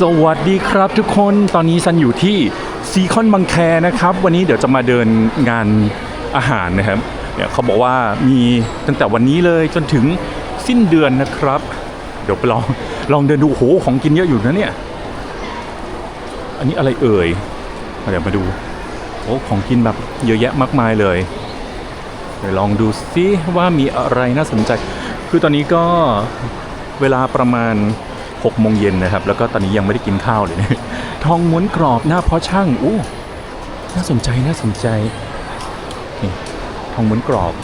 สวัสดีครับทุกคนตอนนี้ซันอยู่ที่ซีคอนบังแคนะครับ วันนี้เดี๋ยวจะมาเดินงานอาหารนะครับเนี่ยเขาบอกว่ามีตั้งแต่วันนี้เลยจนถึงสิ้นเดือนนะครับ เดี๋ยวไปลองลองเดินดูโหของกินเยอะอยู่นะเนี่ย อันนี้อะไรเอ่ยเดี๋ยวมาดูโอ้ของกินแบบเยอะแยะมากมายเลยเดี๋ยวลองดูซิว่ามีอะไรน่าสนใจ คือตอนนี้ก็เวลาประมาณ 6โมงเย็นนะครับ แล้วก็ตอนนี้ยังไม่ได้กินข้าวเลยนะทองม้วนกรอบหน้าเพาะช่างอู้น่าสนใจน่าสนใจนี่ทองม้วนกรอบ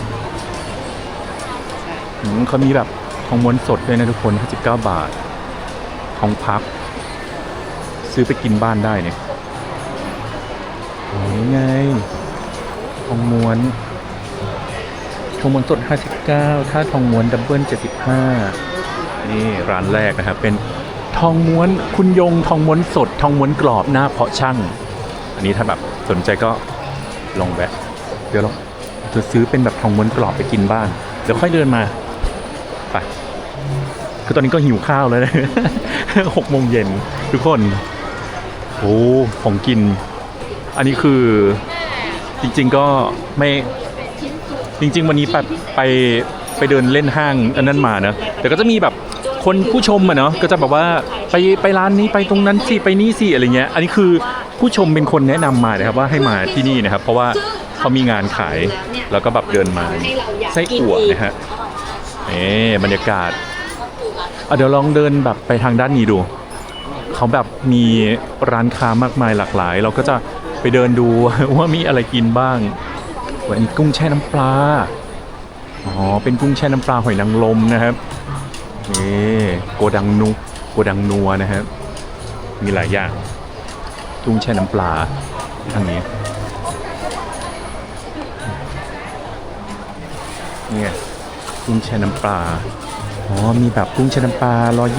เขามีแบบทองม้วนสดด้วยนะทุกคน59บาททองพับ ซื้อไปกินบ้านได้เนี่ยโอ้ยไงทองม้วนทองม้วนสด 59 ถ้าทองม้วนดับเบิล75 นี่ร้านแรกนะครับเป็นทองม้วนคุณยงทองม้วนสด ทองม้วนกรอบหน้าเพาะช่าง อันนี้ถ้าแบบสนใจก็ลองแวะเดี๋ยวเราจะซื้อเป็นแบบทองม้วนกรอบไปกินบ้านเดี๋ยวค่อยเดินมาไปคือตอนนี้ก็หิวข้าวแล้วนะหกโมงเย็นทุกคนโอ้ของกิน อันนี้คือจริง ๆก็ไม่จริง ๆ วันนี้ไปไปไปเดินเล่นห้างอันนั้นมานะแต่ก็จะมีแบบ คนผู้ชมอะเนาะก็จะแบบว่าไปไปร้านนี้ไปตรงนั้นสิไปนี่สิอะไรเงี้ย อันนี้คือผู้ชมเป็นคนแนะนำมานะครับว่าให้มาที่นี่นะครับ เพราะว่าเขามีงานขายแล้วก็แบบเดินมาไส้อั่วนะฮะเอ๊บรรยากาศอะเดี๋ยวลองเดินแบบไปทางด้านนี้ดู เขาแบบมีร้านค้ามากมายหลากหลาย เราก็จะไปเดินดู ว่ามีอะไรกินบ้างวันนี้กุ้งแช่น้ำปลา อ๋อ เป็นกุ้งแช่น้ำปลาหอยนางรมนะครับ นี่โกดังนุโกดังนัวนะครับ มีหลายอย่างกุ้งแช่น้ำปลาทางนี้เนี่ไงกุ้งแช่น้ำปลา อ๋อ มีแบบกุ้งแช่น้ำปลา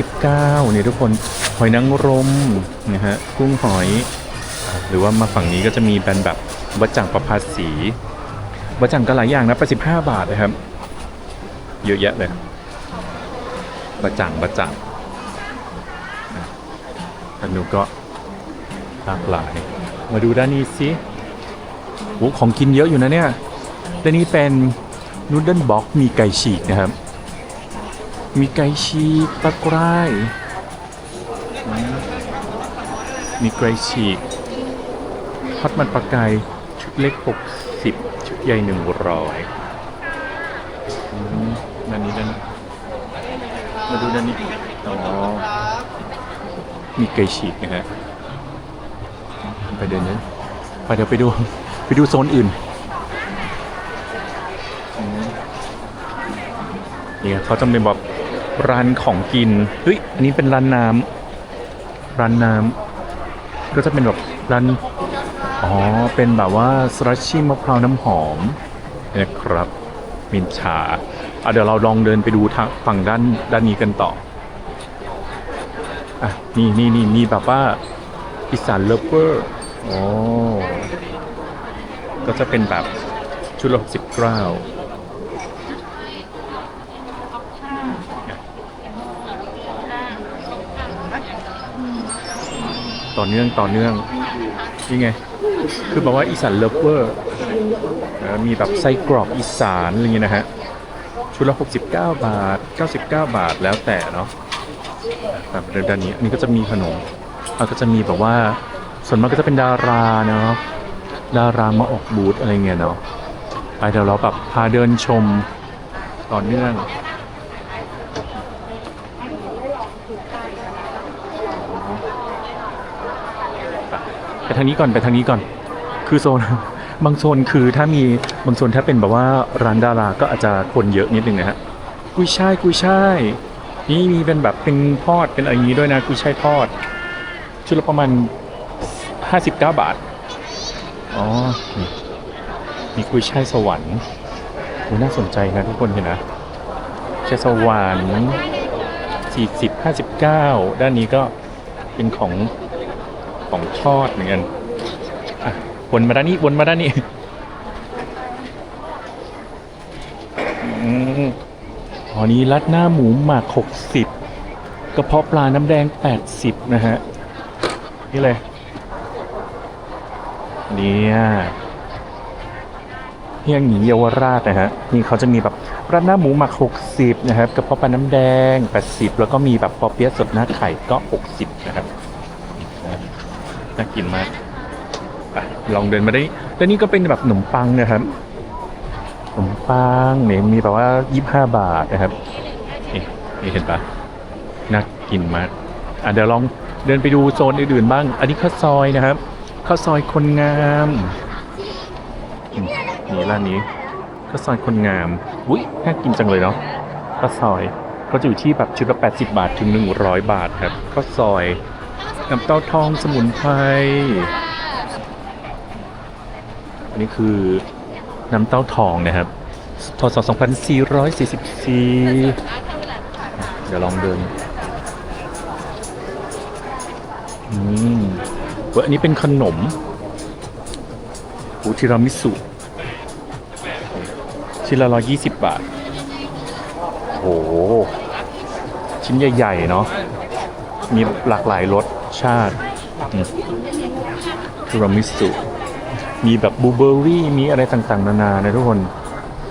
129เนี่ยทุกคนหอยนางรมนะฮะกุ้งหอย หรือว่ามาฝั่งนี้ก็จะมีเป็นแบบวัจังประภาสีวัจังก็หลายอย่างนะ85บาทนะครับ เยอะแยะเลย วัดจังวัดจังอันนู้ก็หลากหลาย มาดูด้านนี้สิโอ้ของกินเยอะอยู่นะเนี่ย ด้านนี้เป็นนูดเดิลบ็อกมีไก่ฉีกนะครับ มีไก่ฉีกตะไคร้มมีไก่ฉีกทอดมันปลากายชุดเล็ก 60 ชุดใหญ่ 100 มาดูด้านนี้ อ๋อ มีไก่ฉีกนะฮะ ไปเดินนั้นไปเดี๋ยวไปดู ไปดูโซนอื่นเนี่ยเขาจะเป็นแบบร้านของกิน เฮ้ย อันนี้เป็นร้านน้ำร้านน้ำก็จะเป็นแบบร้าน อ๋อ เป็นแบบว่าสลัชชี่มะพร้าวน้ำหอมนะครับมินชาอะ เดี๋ยวเราลองเดินไปดูทางฝั่งด้านด้านนี้กันต่ออะนี่นี่นี่มีแบบว่าอีสานเลฟเวอร์อ๋ก็จะเป็นแบบชุดละสิบเก้าต่อเนื่องต่อเนื่องนี่ไง คือแบบว่าอีสานเลิฟเวอร์มีแบบไส้กรอกอีสานอะไรเงี้ยนะฮะ ชุดละ69 บาท 99 บาทแล้วแต่เนาะแบบเดินด้านนี้อันนี้ก็จะมีขนมแล้วก็จะมีแบบว่า ส่วนมากก็จะเป็นดาราเนาะดารามาออกบูธอะไรเงี้ยเนาะไปเดี๋ยวเราแบบพาเดินชมต่อเนื่องไปทางนี้ก่อนไปทางนี้ก่อน คือโซน บางโซนคือถ้ามีบางโซนถ้าเป็นแบบว่าร้านดาราก็อาจจะคนเยอะนิดนึงนะฮะกุยช่ายกุยช่ายนี่มีเป็นแบบเป็นทอดเป็นอะไรอย่างนี้ด้วยนะกุยช่ายทอด ชุดละประมาณ 59 บาทอ๋อมีกุยช่ายสวรรค์โอ้น่าสนใจนะทุกคนเห็นนะช่ายสวรรค์40 59 ด้านนี้ก็เป็นของของทอดเหมือนกัน วนมาด้านนี้วนมาด้านนี้อ๋อนี้รัดหน้าหมูหมัก60กระเพาะปลาน้ำแดง80นะฮะ นี่เลยเนี่ยเฮียงหนีเยาวราชนะฮะ นี่เขาจะมีแบบราดหน้าหมูหมัก 60 นะครับกระเพาะปลาน้ำแดง 80 แล้วก็มีแบบปอเปี๊ยะสดหน้าไข่ก็ 60 นะครับ น่ากินมาก ลองเดินมาได้แล้วนี่ก็เป็นแบบขนมปังนะครับขนมปังเนี่ยมีแบบว่า25บาทนะครับนี่นี่เห็นปะน่ากินมากอะเดี๋ยวลองเดินไปดูโซนอื่นๆบ้าง อันนี้ข้าวซอยนะครับข้าวซอยคนงามนี่ร้านนี้ข้าวซอยคนงามอุ้ยน่ากินจังเลยเนาะข้าวซอยก็จะอยู่ที่แบบชุดละ80 บาทถึง 100 บาทครับข้าวซอยน้ำเต้าทองสมุนไพร นนี้คือน้ำเต้าทองนะครับทศ2444 เดี๋ยวลองเดินอืมเว้ยอันนี้เป็นขนมอูทิรามิสุชิ้นละร้อยยี่สิบบาท โอ้โห ชิ้นใหญ่ๆ เนาะ มีหลากหลายรสชาติอืมทิรามิสุ มีแบบบูเบอร์รี่มีอะไรต่างๆ นานานะทุกคน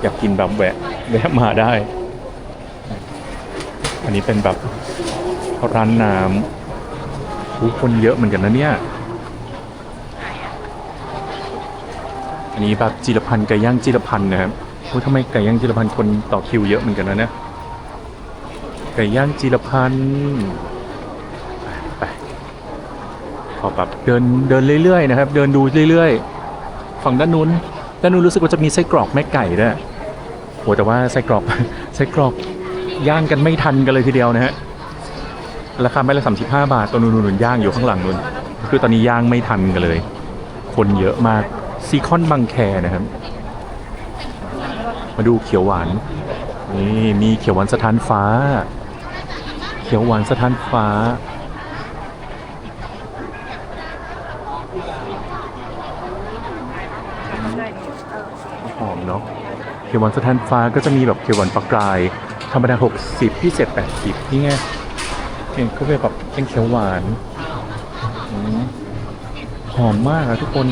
อยากกินแบบแวะแวะมาได้ อันนี้เป็นแบบร้านน้ำผู้คนเยอะเหมือนกันนะเนี่ย อันนี้แบบจิรพันธ์ไก่ย่างจิรพันธ์นะครับโอ้ทำไมไก่ย่างจิรพันธ์คนต่อคิวเยอะเหมือนกันนะเนี่ยไก่ย่างจิรพันธ์ไปขอแบบเดินเดินเรื่อยๆนะครับ เดินดูเรื่อยๆ ฝั่งด้านนู้นด้านนู้นรู้สึกว่าจะมีไส้กรอกแม่ไก่ด้วยโอ้แต่ว่าไส้กรอกไส้กรอกย่างกันไม่ทันกันเลยทีเดียวนะฮะราคาไม้ละสามสิบห้าบาทตัวนุ่นๆย่างอยู่ข้างหลังนุ่นคือตอนนี้ย่างไม่ทันกันเลย คนเยอะมากซีคอนบางแคนะครับ มาดูเขียวหวานนี่มีเขียวหวานสถานฟ้า เขียวหวานสถานฟ้า หอมเนาะ เขียวหวานสถานฟ้าก็จะมีแบบเขียวหวานปลากราย ธรรมดา 60 พิเศษ 80 นี่ไงเองก็เป็นแบบเป็นเขียวหวานหอมมากอะทุกคน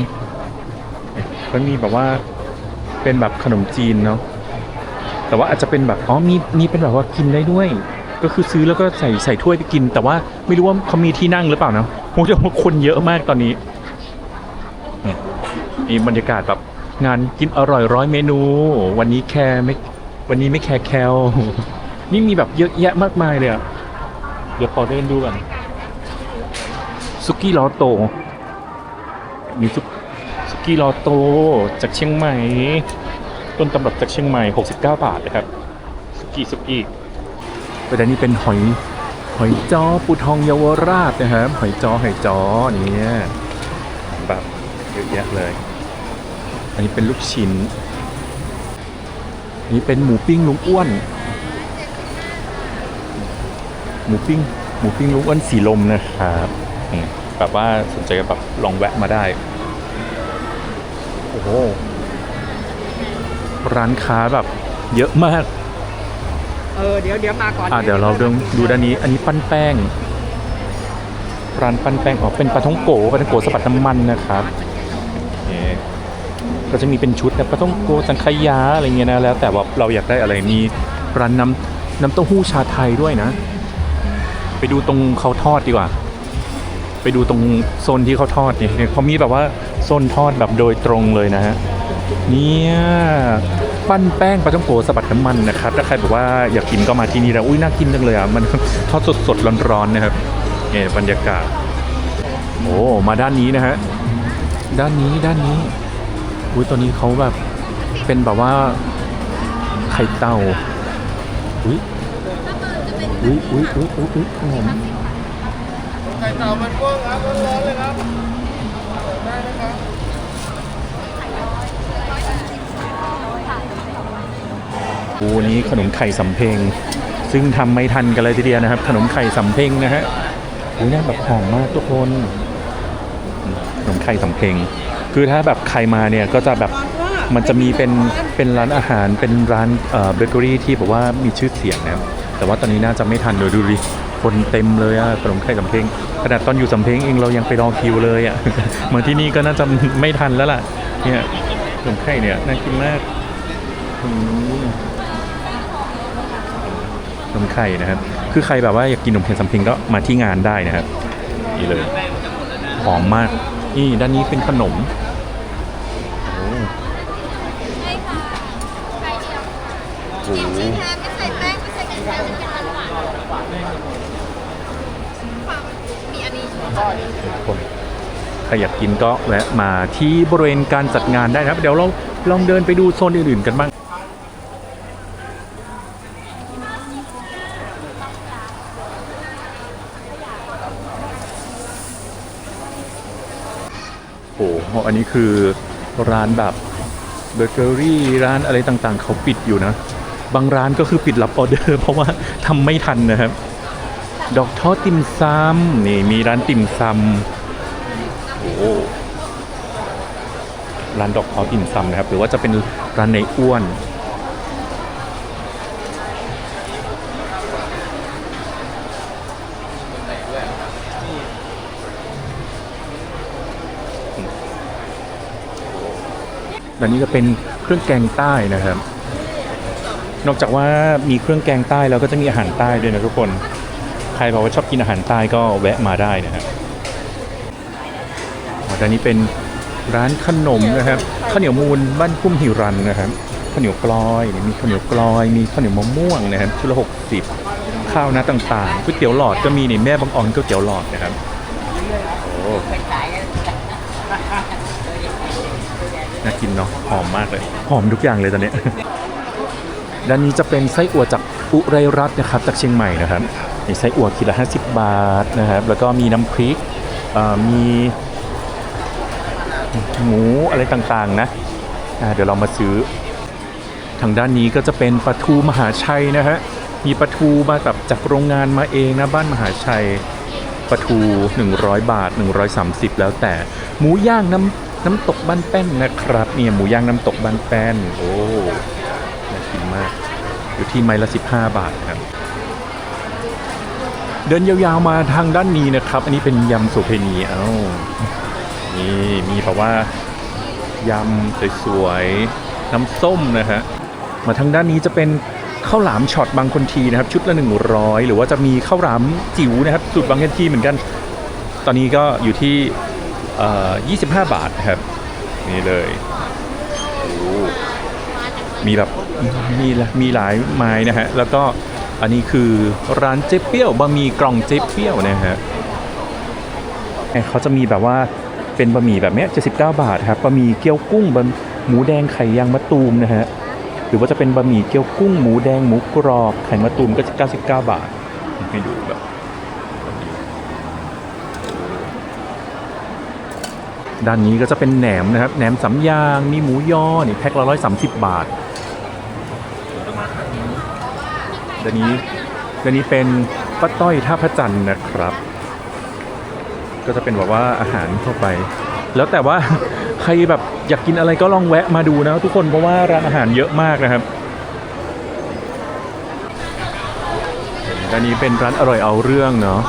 ก็มีแบบว่าเป็นแบบขนมจีนเนาะแต่ว่าอาจจะเป็นแบบอ๋อมีมีเป็นแบบว่ากินได้ด้วย ก็คือซื้อแล้วก็ใส่ใส่ถ้วยไปกิน แต่ว่าไม่รู้ว่าเขามีที่นั่งหรือเปล่านะโอ้ยคนเยอะมากตอนนี้นี่บรรยากาศแบบ งานกินอร่อยร้อยเมนู วันนี้แคร์ไม่วันนี้ไม่แคร์แคลนี่มีแบบเยอะแยะมากมายเลยอะเดี๋ยวขอเดินดูก่อนซุกี้ลอโต มีซุซุกี้ลอโตจากเชียงใหม่ ต้นตำรับจากเชียงใหม่ 69 บาทนะครับซุกี้ซุกี้ประเด็นนี้เป็นหอยหอยจ้อปูทองเยาวราชนะครับ หอยจ้อหอยจ้อเนี่ยแบบเยอะแยะเลย อันนี้เป็นลูกชิ้นอันนี้เป็นหมูปิ้งลุงอ้วน หมูปิ้งหมูปิ้งลุงอ้วนสีลมนะครับอืมแบบว่าสนใจก็แบบลองแวะมาได้ โอ้โห ร้านค้าแบบเยอะมาก เออเดี๋ยวเดี๋ยวมาก่อนอะเดี๋ยวเราดูดูด้านนี้ อันนี้ปั้นแป้ง ร้านปั้นแป้งอ๋อเป็นปลาท่องโกปลาท่องโกสปัดน้ำมันนะครับนี่ ก็จะมีเป็นชุดนะปลาท่องโกสังขยาอะไรเงี้ยนะแล้ว แต่ว่าเราอยากได้อะไรมีร้านน้ำน้ำเต้าหู้ชาไทยด้วยนะ ไปดูตรงเขาทอดดีกว่า ไปดูตรงโซนที่เขาทอดเนี่ยเนี่ยเขามีแบบว่าโซนทอดแบบโดยตรงเลยนะฮะเนี่ยปั้นแป้งปลาท่องโกสะบัดน้ำมันนะครับถ้าใครบอกว่าอยากกินก็มาที่นี่แล้วอุ้ยน่ากินจังเลยอะมันทอดสดๆร้อนๆนะครับเนี่ยบรรยากาศโอ้มาด้านนี้นะฮะด้านนี้ด้านนี้ อุ้ยตอนนี้เขาแบบเป็นแบบว่าไข่เต่า อุ้ยอุ้ยอุ้ยอุ้ยอุ้ยอุ้ยหอมไข่เต่ามันกุ้งครับร้อนๆเลยครับได้ไหมครับโอ้นี้ขนมไข่สำเพ็งซึ่งทำไม่ทันกันเลยทีเดียวนะครับ ขนมไข่สำเพ็งนะฮะโอ้ยน่าแบบหอมมากทุกคนอืมขนมไข่สำเพ็ง คือถ้าแบบใครมาเนี่ยก็จะแบบมันจะมีเป็นเป็นร้านอาหารเป็นร้านเบเกอรี่ที่แบบว่ามีชื่อเสียงนะครับแต่ว่าตอนนี้น่าจะไม่ทันเดี๋ยวดูดิคนเต็มเลยอะขนมไข่สำเพ็งขนาดตอนอยู่สำเพ็งเองเรายังไปรอคิวเลยอะเหมือนที่นี่ก็น่าจะไม่ทันแล้วล่ะเนี่ยขนมไข่เนี่ยน่ากินมากขนมไข่นะครับ คือใครแบบว่าอยากกินขนมเค็งสำเพ็งก็มาที่งานได้นะครับนี่เลยหอมมาก นี่ด้านนี้เป็นขนมโอ้ใช่ค่ะไข่เดียวค่ะโหกิมชีแท้ไม่ใส่แป้งไม่ใส่กระเทียมจะเป็นหวานหวานมีอันนี้ทุกคนใครอยากกินก็แวะมาที่บริเวณการจัดงานได้นะครับ เดี๋ยวเราลองเดินไปดูโซนอื่นๆกันบ้าง นี้คือร้านแบบเบเกอรี่ร้านอะไรต่างๆ เขาปิดอยู่นะ บางร้านก็คือปิดรับออเดอร์ เพราะว่าทำไม่ทันนะครับ ดอกทอดติ่มซำนี่มีร้านติ่มซำโอ้ร้านดอกทอดติ่มซำนะครับ หรือว่าจะเป็นร้านในอ้วน และนี่ก็เป็นเครื่องแกงใต้นะครับ นอกจากว่ามีเครื่องแกงใต้แล้วก็จะมีอาหารใต้ด้วยนะทุกคน ใครบอกว่าชอบกินอาหารใต้ก็แวะมาได้นะครับอ๋อด้านนี้เป็นร้านขนมนะครับข้าวเหนียวมูลบ้านพุ่มหิรันนะครับข้าวเหนียวกลอยมีข้าวเหนียวกลอยมีข้าวเหนียวมะม่วงนะครับชุดละหกสิบข้าวหน้าต่างๆก๋วยเตี๋ยวหลอดก็มีนี่แม่บางอ่อนก๋วยเตี๋ยวหลอดนะครับโอ้น่ากิน เนาะหอมมากเลย หอมทุกอย่างเลยตอนเนี้ยด้านนี้จะเป็นไส้อั่วจากอุไรรัตน์นะครับจากเชียงใหม่นะครับมีไส้อั่วขีดละ50บาทนะครับ แล้วก็มีน้ำพริกเอ่อมีหมูอะไรต่างๆนะอ่าเดี๋ยวเรามาซื้อ ทางด้านนี้ก็จะเป็นปลาทูมหาชัยนะฮะมีปลาทูมาแบบจากโรงงานมาเองนะบ้านมหาชัยปลาทู 100 บาท 130 แล้วแต่หมูย่างน้ำ น้ำตกบ้านแป้นนะครับเนี่ยหมูย่างน้ำตกบ้านแป้นโอ้น่ากินมาก อยู่ที่ไม้ละ 15 บาทครับ เดินยาวๆมาทางด้านนี้นะครับ อันนี้เป็นยำสุเพณีเอ้านี่มีแบบว่ายำสวยๆน้ำส้มนะฮะมาทางด้านนี้จะเป็นข้าวหลามช็อตบางคนทีนะครับ ชุดละ 100 หรือว่าจะมีข้าวหลามจิ๋วนะครับ สูตรบางคนทีเหมือนกัน ตอนนี้ก็อยู่ที่ 25 บาทครับ นี่เลยมีแบบมีมีหลายไม้นะฮะ แล้วก็อันนี้คือร้านเจ๊เปี้ยวบะหมี่กล่องเจ๊เปี้ยวนะฮะเขาจะมีแบบว่าเป็นบะหมี่แบบเนี้ย79 บาทครับบะหมี่เกี๊ยวกุ้งบะหมูแดงไข่ยางมะตูมนะฮะหรือว่าจะเป็นบะหมี่เกี๊ยวกุ้งหมูแดงหมูกรอบไข่มะตูมก็จะ99 บาทให้ดูแบบ ด้านนี้ก็จะเป็นแหนมนะครับ แหนมสำยาง มีหมูยอ นี่แพ็คละร้อยสามสิบบาทดี๋ยวนี้ดี๋ยวนี้เป็นป้าต้อยท่าพระจันทร์นะครับ ก็จะเป็นแบบว่าอาหารทั่วไป แล้วแต่ว่าใครแบบอยากกินอะไรก็ลองแวะมาดูนะทุกคนเพราะว่าร้านอาหารเยอะมากนะครับอันนี้เป็นร้านอร่อยเอาเรื่องเนาะ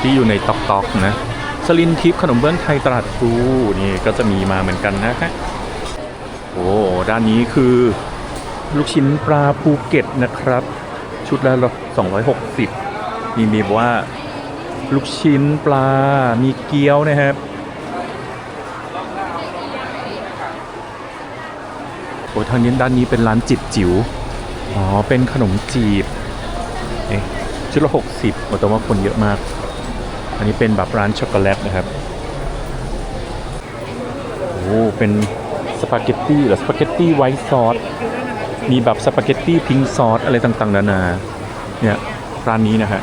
ที่อยู่ในตอกตอกๆนะ สลินทิพย์ขนมเบื้องไทยตลาดพลูนี่ก็จะมีมาเหมือนกันนะฮะโอ้ด้านนี้คือลูกชิ้นปลาภูเก็ตนะครับ ชุดละ260 มีมีบอกว่าลูกชิ้นปลา มีเกี๊ยวนะครับ โอ้ทางนี้ด้านนี้เป็นร้านจิบจิ๋ว อ๋อ เป็นขนมจีบ เอ๊ะชุดละ60โอ้แต่ว่าคนเยอะมาก อันนี้เป็นแบบร้านช็อกโกแลตนะครับโอ้เป็นสปาเกตตี้หรือสปาเกตตี้ไวท์ซอสมีแบบสปาเกตตี้พิงซอสอะไรต่างๆนานาเนี่ยร้านนี้นะฮะ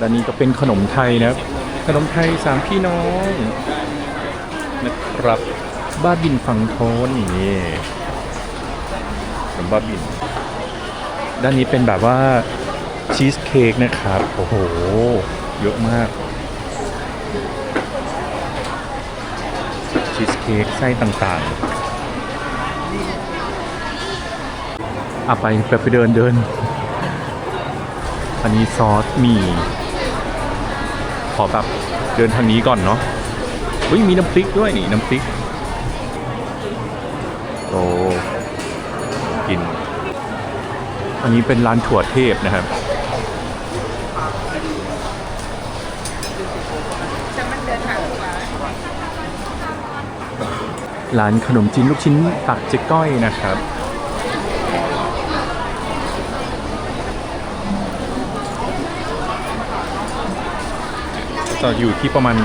ด้านนี้ก็เป็นขนมไทยนะครับ ขนมไทยสามพี่น้องนะครับ บ้าบินฝั่งโทนนี่ขนมบ้าบิน ด้านนี้เป็นแบบว่าชีสเค้กนะครับ โอ้โห เยอะมาก ชีสเค้กไส้ต่างๆอะไปไปเดินเดิน อันนี้ซอสหมี ขอแบบเดินทางนี้ก่อนเนาะเฮ้ยมีน้ำพริกด้วยนี่น้ำพริกโอ้กิน อันนี้เป็นร้านถั่วเทพนะครับร้านขนมจีนลูกชิ้นตักเจ๊ก้อยนะครับ จะอยู่ที่ประมาณ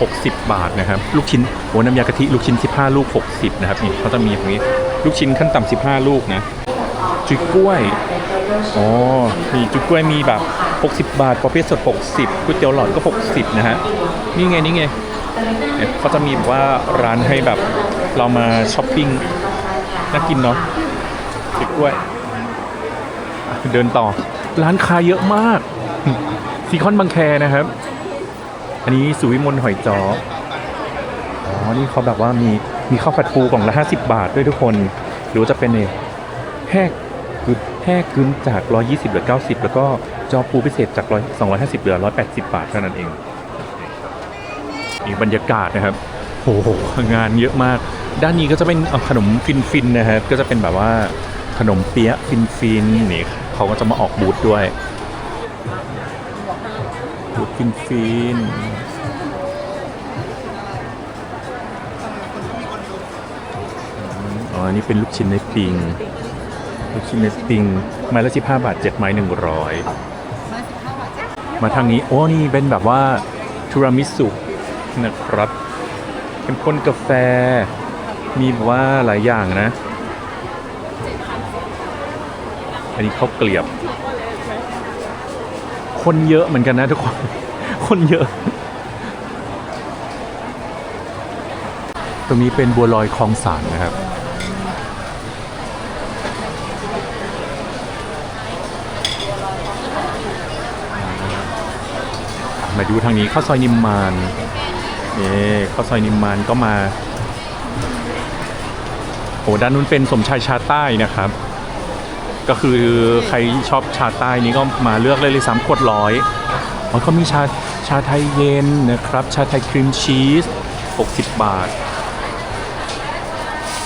60 บาทนะครับ ลูกชิ้นโอ้น้ำยากะทิลูกชิ้น 15 ลูก 60 นะครับนี่เขาจะมีตรงนี้ลูกชิ้นขั้นต่ำ15 ลูกนะจุ๊ยกล้วยอ๋อนี่จุ๊ยกล้วยมีแบบ 60 บาทประเภทสด 60ก๋วยเตี๋ยวหลอดก็ 60 นะฮะนี่ไงนี่ไงเนี่ยเขาจะมีแบบว่าร้านให้แบบเรามาช้อปปิ้งน่ากินเนาะจุ๊ยกล้วยอะเดินต่อร้านค้าเยอะมากซีคอนบางแคนะครับ อันนี้สุวิมลหอยจ้ออ๋อ นี่เขาแบบว่ามีมีข้าวผัดปูกล่องละ50บาทด้วยทุกคน หรือจะเป็นเนี่ยแห้กึแห้กึนจาก 120เหลือ 90 แล้วก็จอปูพิเศษจาก100 250เหลือ 180 บาทเท่านั้นเองนี่บรรยากาศนะครับโอ้โหงานเยอะมาก ด้านนี้ก็จะเป็นขนมฟินฟินนะครับก็จะเป็นแบบว่าขนมเปี๊ยะฟินฟินนี่เขาก็จะมาออกบูธด้วย ฟินฟินๆอ๋ออันนี้เป็นลูกชิ้นในปิง ลูกชิ้นในปิง ไม้ละ15บาท7ไม้100มาทางนี้ โอ้ นี่เป็นแบบว่าทูรามิสุนะครับเป็นคนกาแฟ มีแบบว่าหลายอย่างนะ อันนี้ข้าวเกลียบ คนเยอะเหมือนกันนะทุกคน คนเยอะ ตรงนี้เป็นบัวลอยคลองสานนะครับมาดูทางนี้ข้าวซอยนิมมานนี่ข้าวซอยนิมมานก็มาโอ้ด้านนู้นเป็นสมชายชาใต้นะครับ ก็คือใครชอบชาใต้นี้ก็มาเลือกเลยเลยสามขวดร้อยอ๋อเขามีชา ชาไทยเย็นนะครับ ชาไทยครีมชีส 60 บาท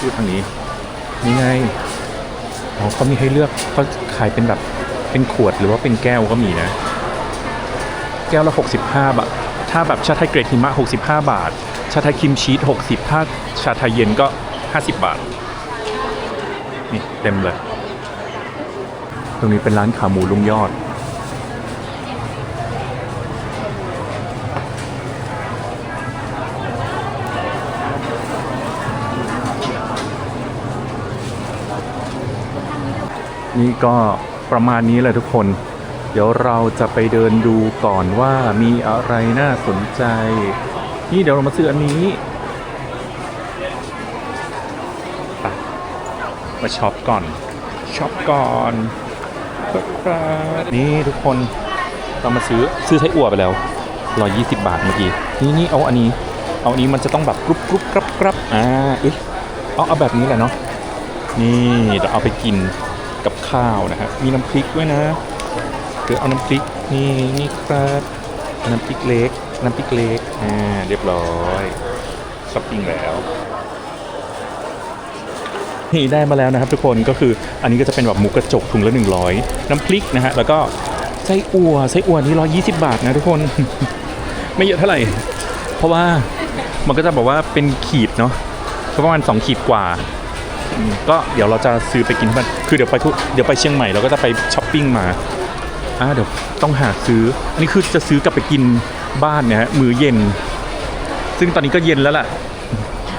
ดูทางนี้ นี่ไงอ๋อเขามีให้เลือกเขาขายเป็นแบบเป็นขวดหรือว่าเป็นแก้วก็มีนะ แก้วละ 65 บาท ถ้าแบบชาไทยเกรดหิมะ 65 บาท ชาไทยครีมชีส 60 ถ้าชาไทยเย็นก็ 50 บาท นี่เต็มเลย ตรงนี้เป็นร้านขาหมูลุงยอด นี่ก็ประมาณนี้แหละทุกคน เดี๋ยวเราจะไปเดินดูก่อนว่ามีอะไรน่าสนใจ นี่เดี๋ยวเรามาซื้ออันนี้มาช็อปก่อนช็อปก่อนนี่ทุกคนเรามาซื้อซื้อไส้อั่วไปแล้ว 120 บาทเมื่อกี้นี่นี่เอาอันนี้ เอาอันนี้มันจะต้องแบบกรุบกรุบกรับกรับอ่าเอ๊ะเอาเอาแบบนี้แหละเนาะนี่เราเอาไปกิน กับข้าวนะฮะมีน้ำพริกด้วยนะเดี๋ยวเอาน้ำพริกนี่นี่ครับน้ำพริกเล็ก น้ำพริกเล็กอ่าเรียบร้อยช้อปปิ้งแล้วนี่ได้มาแล้วนะครับทุกคนก็คืออันนี้ก็จะเป็นแบบหมูกระจกถุงละ 100 น้ำพริกนะฮะแล้วก็ไส้อั่วไส้อั่วนี่120บาทนะทุกคน ไม่เยอะเท่าไหร่ เพราะว่ามันก็จะบอกว่าเป็นขีดเนาะประมาณ2ขีดกว่า ก็เดี๋ยวเราจะซื้อไปกินที่บ้านคือเดี๋ยวไปทุเดี๋ยวไปเชียงใหม่เราก็จะไปช้อปปิ้งมาอ่าเดี๋ยวต้องหาซื้อนี่คือจะซื้อกลับไปกินบ้านเนี่ยฮะมื้อเย็น ซึ่งตอนนี้ก็เย็นแล้วล่ะ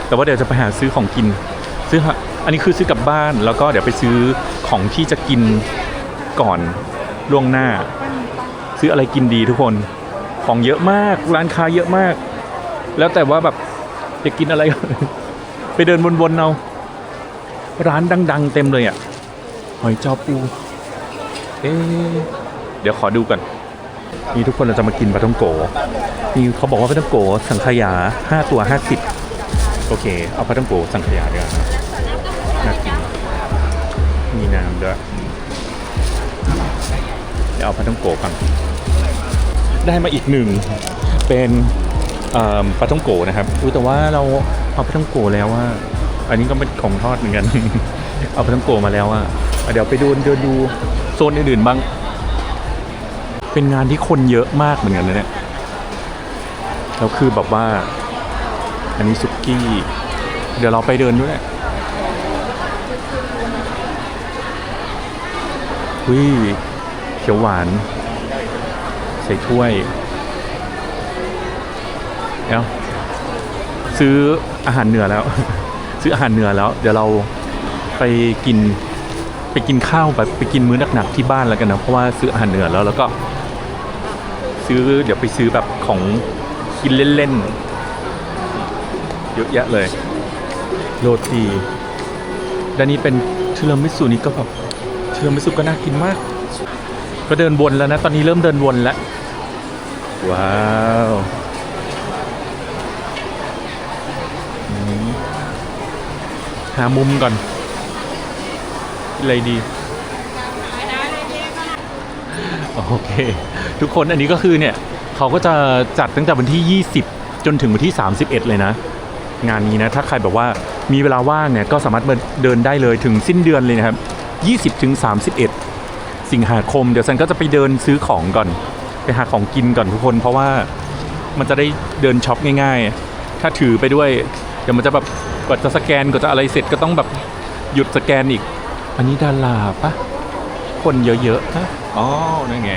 แต่ว่าเดี๋ยวจะไปหาซื้อของกิน ซื้อฮะอันนี้คือซื้อกลับบ้านแล้วก็เดี๋ยวไปซื้อของที่จะกินก่อนล่วงหน้า ซื้ออะไรกินดีทุกคนของเยอะมากร้านค้าเยอะมาก แล้วแต่ว่าแบบจะกินอะไร ไปเดินวนๆเอา ร้านดัง ๆ เต็มเลยอะหอยจอปู เอ๊เดี๋ยวขอดูก่อนนี่ทุกคนเราจะมากินปลาท่องโกนี่เขาบอกว่าปลาท่องโกสังขยา 5 ตัว 50 โอเค เอาปลาท่องโกสังขยาดีกว่าน่ากินมีน้ำด้วยเดี๋ยวเอาปลาท่องโกก่อนได้มาอีกหนึ่งเป็นปลาท่องโกนะครับแต่ว่าเราเอาปลาท่องโกแล้วว่า อันนี้ก็เป็นของทอดเหมือนกัน เอาปลาท่องโกมาแล้วอะอะเดี๋ยวไปดูเดินดูโซนอื่นๆบ้าง เป็นงานที่คนเยอะมากเหมือนกันนะเนี่ยแล้วคือแบบว่า อันนี้สุกี้ เดี๋ยวเราไปเดินด้วยวิเขียวหวาน ใส่ถ้วยเดี๋ยวซื้ออาหารเหนือแล้ว ซื้ออาหารเหนือแล้ว เดี๋ยวเราไปกินไปกินข้าวแบบไปกินมื้อหนักๆที่บ้านแล้วกันนะเพราะว่าซื้ออาหารเหนือแล้วแล้วก็ ซื้อเดี๋ยวไปซื้อแบบของกินเล่นๆเยอะแยะเลย โรตีด้านนี้เป็นเทอร์มิสุนี่ก็แบบเทอร์มิสุก็น่ากินมาก ก็เดินวนแล้วนะ ตอนนี้เริ่มเดินวนแล้ว ว้าว หามุมก่อนอะไรดี โอเค ทุกคนอันนี้ก็คือเนี่ย เขาก็จะจัดตั้งแต่วันที่ 20 จนถึงวันที่ 31 เลยนะ งานนี้นะ ถ้าใครแบบว่ามีเวลาว่างเนี่ย ก็สามารถเดินได้เลยถึงสิ้นเดือนเลยนะครับ 20 ถึง 31 สิงหาคม เดี๋ยวฉันก็จะไปเดินซื้อของก่อน ไปหาของกินก่อนทุกคน เพราะว่ามันจะได้เดินช็อปง่าย ๆ ถ้าถือไปด้วย ดี๋ยวมันจะแบบกว่าจะสแกนกว่าจะอะไรเสร็จก็ต้องแบบหยุดสแกนอีก อันนี้ดาราปะคนเยอะๆนะอ๋อนั่นไง